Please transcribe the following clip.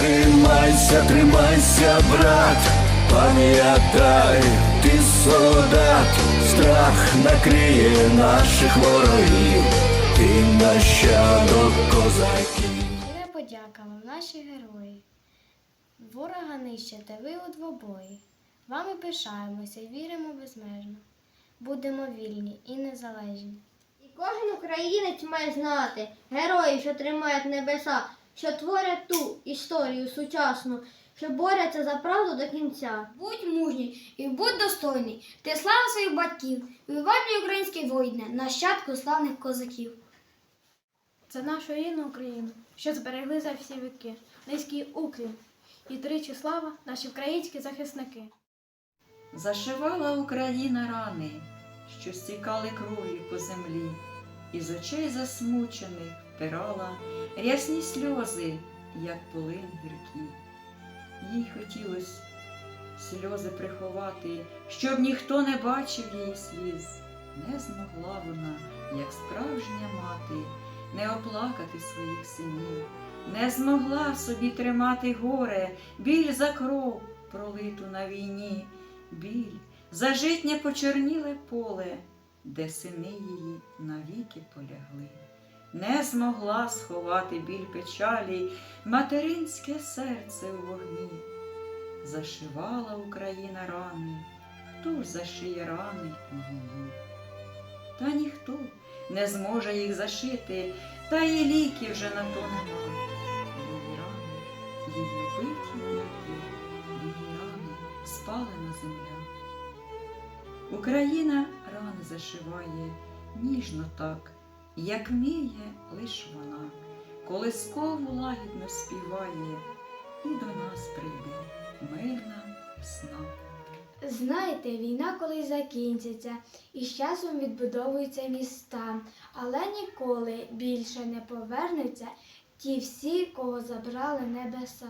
Тримайся, тримайся, брат, пам'ятай, ти солдат, страх накриє наших ворогів, ти нащадок козаків. Щира подяка вам, наші герої. Ворога нищите ви у двобої. Вами пишаємося і віримо безмежно. Будемо вільні і незалежні. І кожен українець має знати героїв, що тримають небеса, що творять ту історію сучасну, що борються за правду до кінця. Будь мужній і будь достойний. Ти слава своїх батьків, вивальні українські воїни, нащадку славних козаків. За нашу рідну Україну, що зберегли за всі віки, низький уклін і тричі слава наші українські захисники. Зашивала Україна рани, що стікали кров'ю по землі, і з очей засмучених втирала рясні сльози, як полин гіркі. Їй хотілось сльози приховати, щоб ніхто не бачив її сліз. Не змогла вона, як справжня мати, не оплакати своїх синів, не змогла собі тримати горе, біль за кров, пролиту на війні біль, за житнє почорніле поле, де сини її навіки полягли. Не змогла сховати біль печалі, материнське серце у вогні. Зашивала Україна рани, хто ж зашиє рани її? Та ніхто не зможе їх зашити, та і ліки вже на то нема. Її рани, її биті діти, її рани спалена земля. Україна рани зашиває ніжно так, як вміє лиш вона, колискову лагідно співає, і до нас прийде мирна весна. Знаєте, війна колись закінчиться, і з часом відбудовуються міста, але ніколи більше не повернуться ті всі, кого забрали небеса.